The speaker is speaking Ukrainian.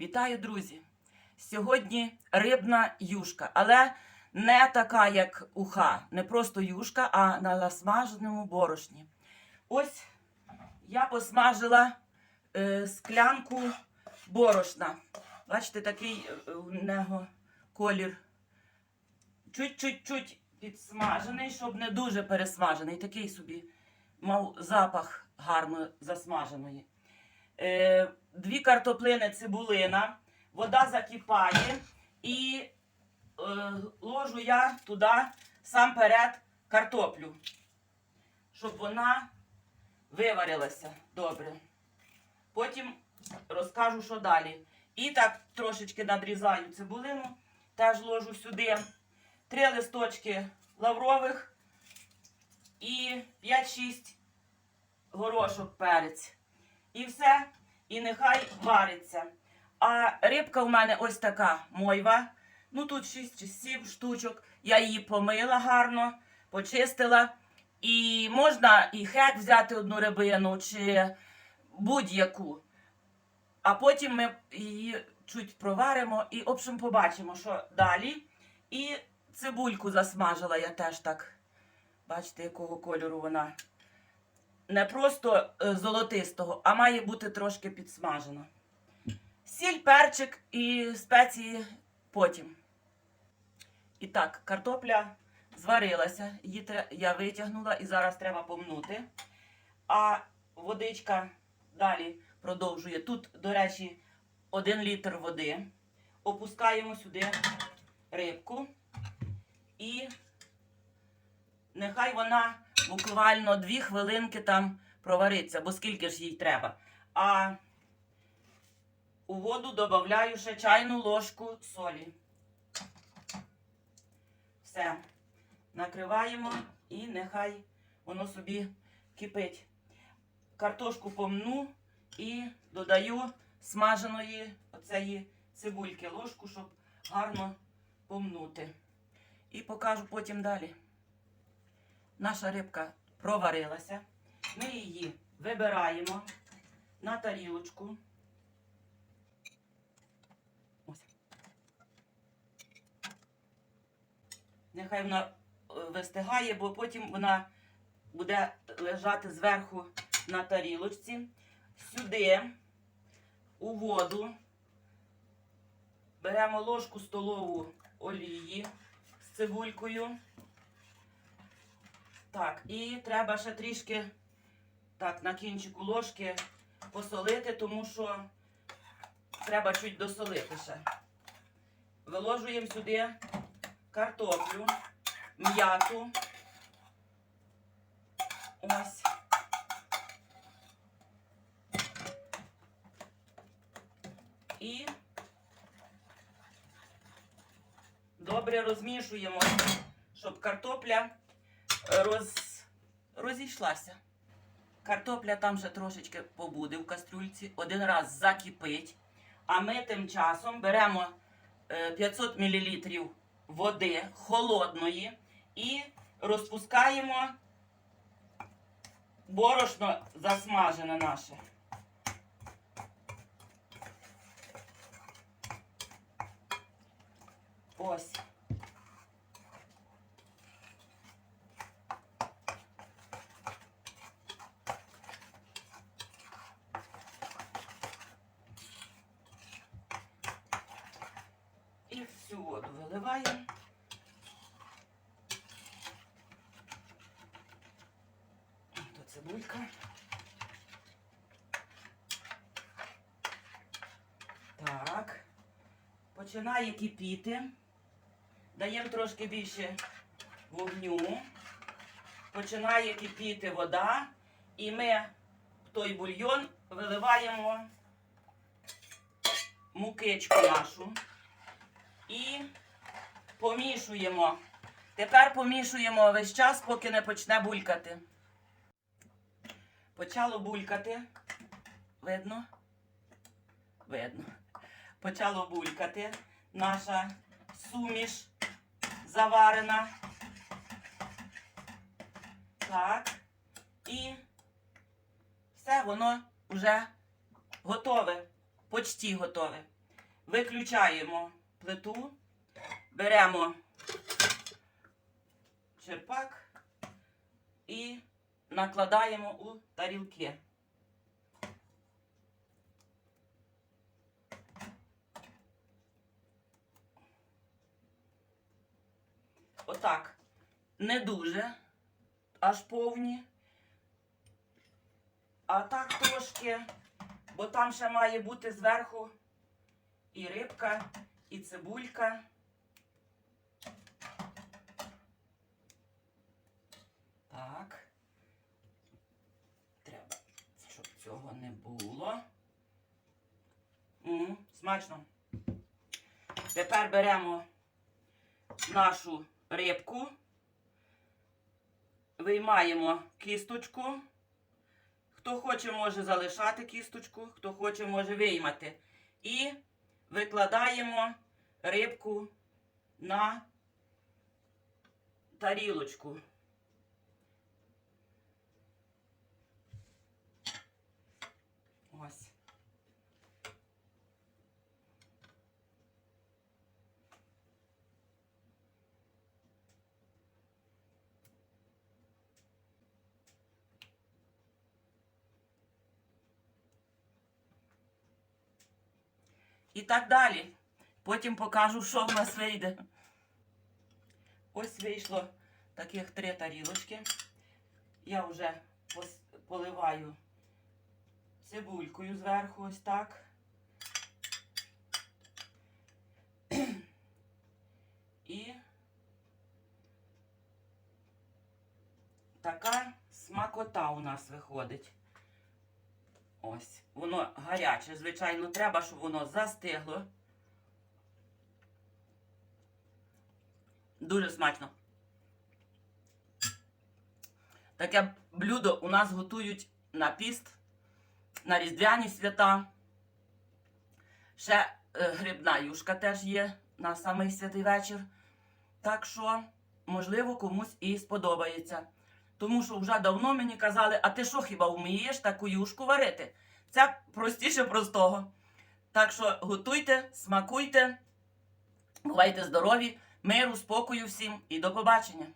Вітаю, друзі! Сьогодні рибна юшка, але не така, як уха. Не просто юшка, а на насмаженому борошні. Ось я посмажила е, склянку борошна. Бачите, такий е, у нього колір. Чуть-чуть-чуть підсмажений, щоб не дуже пересмажений. Такий собі мав запах гарно засмаженої. Е, дві картоплини цибулина, вода закипає і е, ложу я туди сам перед картоплю, щоб вона виварилася добре. Потім розкажу, що далі. І так трошечки надрізаю цибулину, теж ложу сюди три листочки лаврових і 5-6 горошок перець. І все, і нехай вариться. А рибка в мене ось така мойва. Ну тут 6 чи 7 штучок. Я її помила гарно, почистила. І можна і хек взяти одну рибину, чи будь-яку. А потім ми її чуть проваримо і, в общем, побачимо, що далі. І цибульку засмажила я теж так. Бачите, якого кольору вона не просто е, золотистого, а має бути трошки підсмажена. Сіль, перчик і спеції потім. І так, картопля зварилася, її я витягнула і зараз треба помнути. А водичка далі продовжує. Тут, до речі, один літр води. Опускаємо сюди рибку і нехай вона буквально дві хвилинки там провариться, бо скільки ж їй треба. А у воду додаю ще чайну ложку солі. Все. Накриваємо і нехай воно собі кипить. Картошку помну і додаю смаженої оцеї цибульки ложку, щоб гарно помнути. І покажу потім далі. Наша рибка проварилася. Ми її вибираємо на тарілочку. Ось. Нехай вона е, вистигає, бо потім вона буде лежати зверху на тарілочці. Сюди у воду беремо ложку столову олії з цибулькою. Так, і треба ще трішки так, на кінчику ложки посолити, тому що треба чуть досолити ще. Виложуємо сюди картоплю, м'яту. Ось. І добре розмішуємо, щоб картопля роз... розійшлася. Картопля там ще трошечки побуде в кастрюльці, один раз закипить. А ми тим часом беремо е, 500 мл води холодної і розпускаємо борошно засмажене наше. Ось. І всю воду виливаємо. Тут цибулька. Так. Починає кипіти. Даємо трошки більше вогню. Починає кипіти вода. І ми в той бульйон виливаємо мукичку нашу і помішуємо. Тепер помішуємо весь час, поки не почне булькати. Почало булькати. Видно? Видно. Почало булькати. Наша суміш заварена. Так. І все, воно вже готове. Почти готове. Виключаємо плиту, беремо черпак і накладаємо у тарілки. Отак. Не дуже, аж повні. А так трошки, бо там ще має бути зверху і рибка, і цибулька. Так. Треба, щоб цього не було. М, смачно. Тепер беремо нашу рибку, виймаємо кісточку. Хто хоче, може залишати кісточку, хто хоче, може виймати. І викладаємо рибку на тарілочку. Ось. І так далі. Потім покажу, що в нас вийде. Ось вийшло таких три тарілочки. Я вже поливаю цибулькою зверху, ось так. І така смакота у нас виходить. Ось, воно гаряче, звичайно, треба, щоб воно застигло. Дуже смачно. Таке блюдо у нас готують на піст, на різдвяні свята. Ще е, грибна юшка теж є на самий святий вечір. Так що, можливо, комусь і сподобається. Тому що вже давно мені казали, а ти що хіба вмієш таку юшку варити? Це простіше простого. Так що готуйте, смакуйте, бувайте здорові, миру, спокою всім і до побачення!